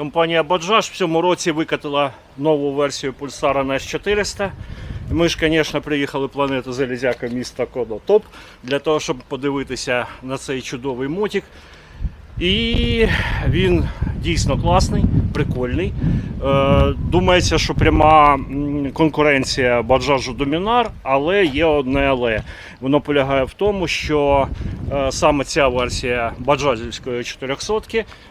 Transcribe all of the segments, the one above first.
Компанія Bajaj в цьому році викатила нову версію пульсара на S400. Ми ж, звісно, приїхали планету Залізяка міста Кодотоп для того, щоб подивитися на цей чудовий мотик. І він дійсно класний, прикольний. Е, думається, що пряма конкуренція Баджажу Домінар, але є одне але. Воно полягає в тому, що е, саме ця версія баджазівської 400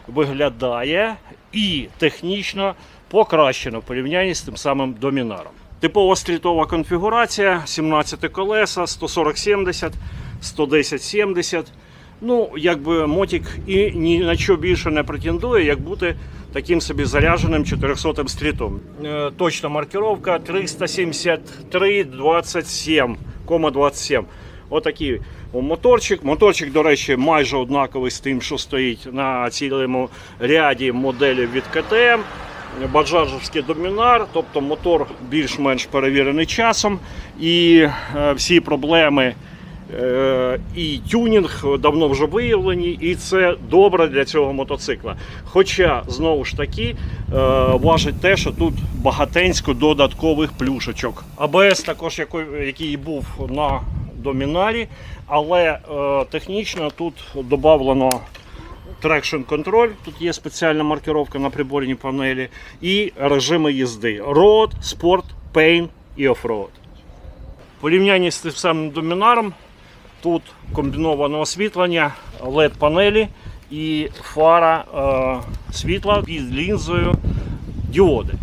виглядає і технічно покращено в порівнянні з тим самим Домінаром. Типова стрітова конфігурація, 17 колеса, 140-70, 110-70. Ну, якби мотик і ні на що більше не претендує, як бути таким собі зарядженим 400 стрітом. Е, точна маркировка 373,27,27. Отакий моторчик. Моторчик, до речі, майже однаковий з тим, що стоїть на цілому ряді моделів від КТМ. Баджажівський домінар, тобто мотор більш-менш перевірений часом, і е, всі проблеми е, і тюнінг давно вже виявлені, і це добре для цього мотоцикла. Хоча, знову ж таки, е, важить те, що тут багатенсько додаткових плюшечок. АБС також, який був на домінарі, але е, технічно тут додавлено Traction контроль, тут є спеціальна маркировка на приборній панелі, і режими їзди: Road, Sport, Pain і Offroad. В порівнянні з тим самим домінаром, тут комбіноване освітлення, LED панелі і фара е, світла під лінзою діоди.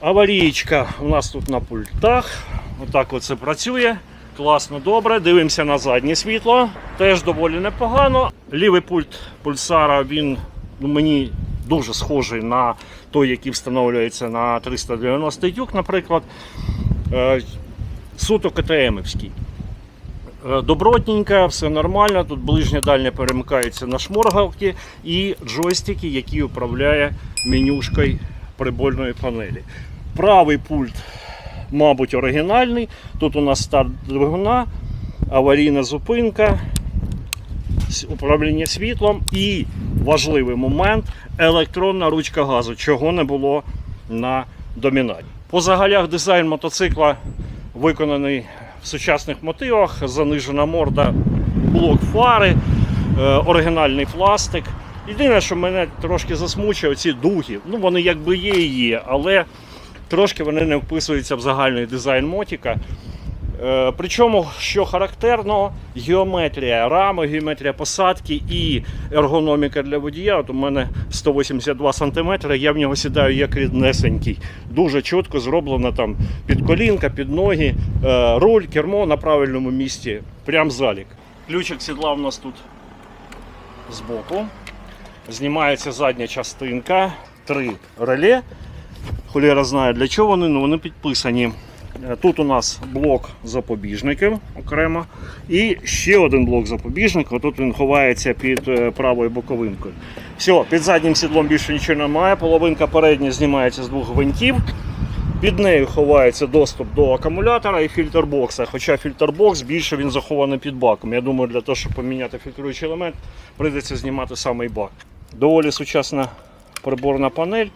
Аварійка у нас тут на пультах. Отак оце працює. Класно, добре. Дивимося на заднє світло. Теж доволі непогано. Лівий пульт пульсара він ну, мені дуже схожий на той, який встановлюється на 390 юк, наприклад. Е, Суто КТМівський. Е, Добротненько, все нормально. Тут ближнє дальнє перемикається на шморгалки і джойстики, які управляє менюшкою прибольної панелі. Правий пульт, мабуть, оригінальний. Тут у нас старт двигуна, аварійна зупинка, управління світлом і важливий момент електронна ручка газу, чого не було на домінарі. По загалях дизайн мотоцикла виконаний в сучасних мотивах, занижена морда, блок фари, е, оригінальний пластик. Єдине, що мене трошки засмучує, ці дуги. Ну, вони якби є і є, але трошки вони не вписуються в загальний дизайн мотика. Е, Причому, що характерно, геометрія рами, геометрія посадки і ергономіка для водія. От у мене 182 см, я в нього сідаю як ріднесенький. Дуже чітко зроблено там під колінка, під ноги, е, руль, кермо на правильному місці. Прям залік. Ключик сідла у нас тут збоку. Знімається задня частинка, три реле. Холєра знає для чого вони, але вони підписані. Е, Тут у нас блок запобіжників окремо. І ще один блок запобіжників. Тут він ховається під е, правою боковинкою. Все, під заднім сідлом більше нічого немає. Половинка передня знімається з двох гвинтів. Під нею ховається доступ до акумулятора і фільтрбокса. Хоча фільтрбокс більше він захований під баком. Я думаю, для того, щоб поміняти фільтруючий елемент, прийдеться знімати самий бак. Доволі сучасна приборна панель.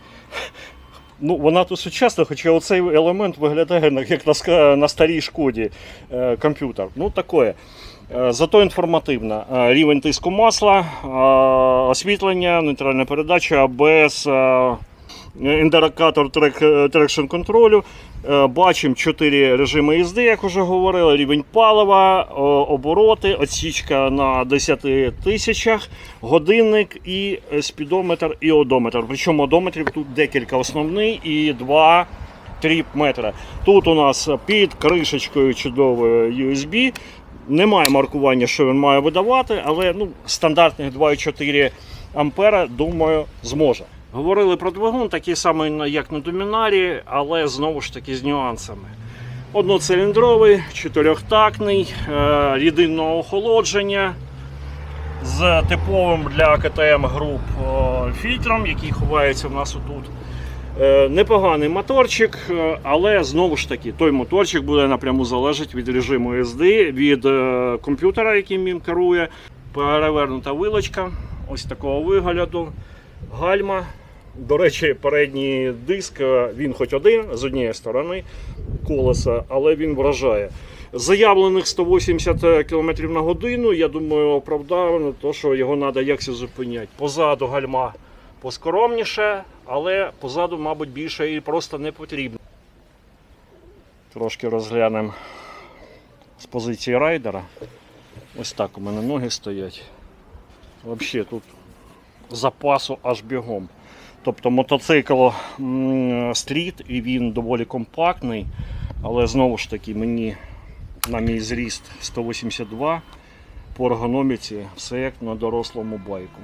Ну, вона тут сучасна, хоча оцей елемент виглядає як на, на старій шкоді е, комп'ютер. Ну, таке. Е, Зато інформативна. Е, Рівень тиску масла, е, освітлення, нейтральна передача, АБС, е, індикатор трекшн контролю. Е, Бачимо 4 режими їзди, як вже говорили, рівень палива, обороти, отсічка на 10 тисячах, годинник і е, спідометр і одометр. Причому одометрів тут декілька основний і два тріп метра. Тут у нас під кришечкою чудовою USB. Немає маркування, що він має видавати, але ну, стандартних 2,4 ампера, думаю, зможе. Говорили про двигун, такий самий, як на домінарі, але знову ж таки з нюансами. Одноциліндровий, чотирьохтактний, е, рідинного охолодження з типовим для КТМ груп е, фільтром, який ховається в нас отут. Е, Непоганий моторчик, е, але знову ж таки, той моторчик буде напряму залежати від режиму SD, від е, комп'ютера, яким він керує. Перевернута вилочка, ось такого вигляду. Гальма До речі, передній диск е, він хоч один з однієї сторони колеса, але він вражає. Заявлених 180 км на годину, я думаю, оправдано, то, що його треба якось зупиняти. Позаду гальма поскоромніше, але позаду, мабуть, більше і просто не потрібно. Трошки розглянемо з позиції райдера. Ось так у мене ноги стоять. Взагалі тут запасу аж бігом. Тобто мотоцикл стріт і він доволі компактний, але знову ж таки мені на мій зріст 182 по ергономіці все як на дорослому байку.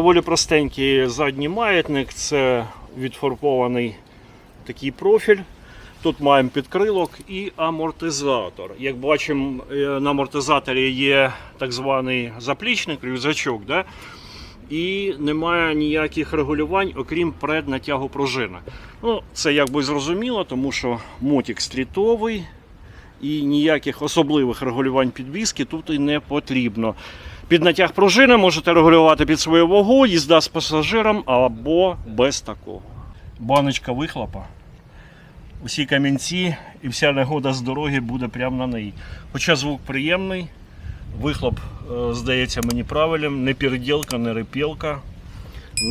Доволі простенький задній маятник, це відфарбований такий профіль. Тут маємо підкрилок і амортизатор. Як бачимо, е, на амортизаторі є так званий заплічник, рюкзачок, да? і немає ніяких регулювань, окрім преднатягу пружини. Ну, це якби зрозуміло, тому що мотик стрітовий і ніяких особливих регулювань підвіски тут і не потрібно. Під натяг пружини можете регулювати під свою вагу, їзда з пасажиром або без такого. Баночка вихлопа. Усі камінці і вся негода з дороги буде прямо на неї. Хоча звук приємний, вихлоп е, здається мені правильним, не переділка, не репілка.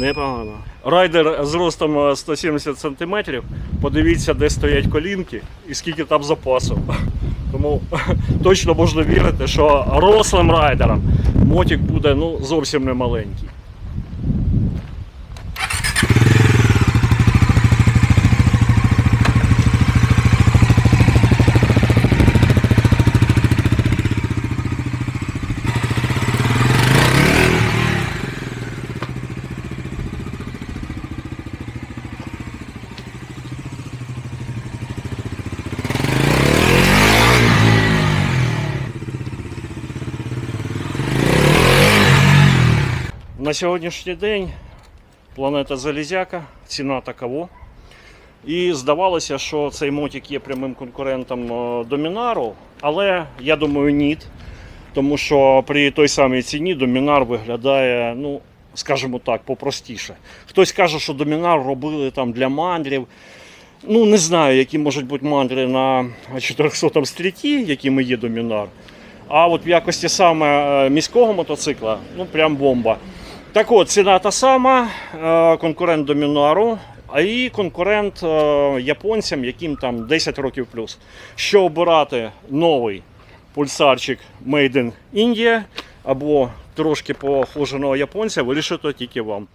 Непогано. Райдер з ростом е, 170 см. Подивіться, де стоять колінки і скільки там запасу. Тому точно можна вірити, що рослим райдером мотик буде ну, зовсім не маленький. На сьогоднішній день планета Залізяка, ціна такова. І здавалося, що цей мотик є прямим конкурентом е, Домінару, але я думаю, ні. Тому що при той самій ціні Домінар виглядає, ну, скажімо так, попростіше. Хтось каже, що Домінар робили там для мандрів. Ну, не знаю, які можуть бути мандри на 400 стріті, якими є Домінар. А от в якості саме е, міського мотоцикла, ну прям бомба. Так от, ціна та сама, конкурент конкурент Домінару, а і конкурент е, японцям, яким там 10 років плюс. Що обирати новий пульсарчик Made in India або трошки похоженого японця, вирішити тільки вам.